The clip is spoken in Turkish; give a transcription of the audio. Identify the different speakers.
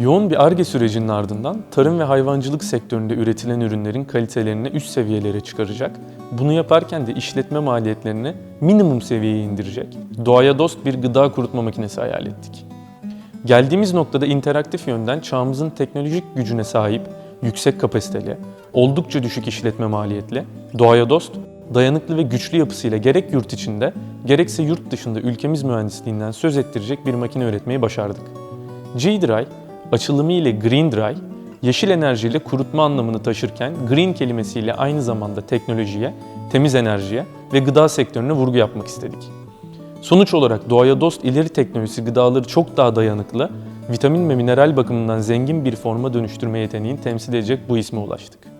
Speaker 1: Yoğun bir ARGE sürecinin ardından tarım ve hayvancılık sektöründe üretilen ürünlerin kalitelerini üst seviyelere çıkaracak, bunu yaparken de işletme maliyetlerini minimum seviyeye indirecek, doğaya dost bir gıda kurutma makinesi hayal ettik. Geldiğimiz noktada interaktif yönden çağımızın teknolojik gücüne sahip, yüksek kapasiteli, oldukça düşük işletme maliyetli, doğaya dost, dayanıklı ve güçlü yapısıyla gerek yurt içinde gerekse yurt dışında ülkemiz mühendisliğinden söz ettirecek bir makine üretmeyi başardık. G-Dry, açılımı ile Green Dry, yeşil enerjiyle kurutma anlamını taşırken green kelimesiyle aynı zamanda teknolojiye, temiz enerjiye ve gıda sektörüne vurgu yapmak istedik. Sonuç olarak doğaya dost ileri teknolojisi gıdaları çok daha dayanıklı, vitamin ve mineral bakımından zengin bir forma dönüştürme yeteneğini temsil edecek bu isme ulaştık.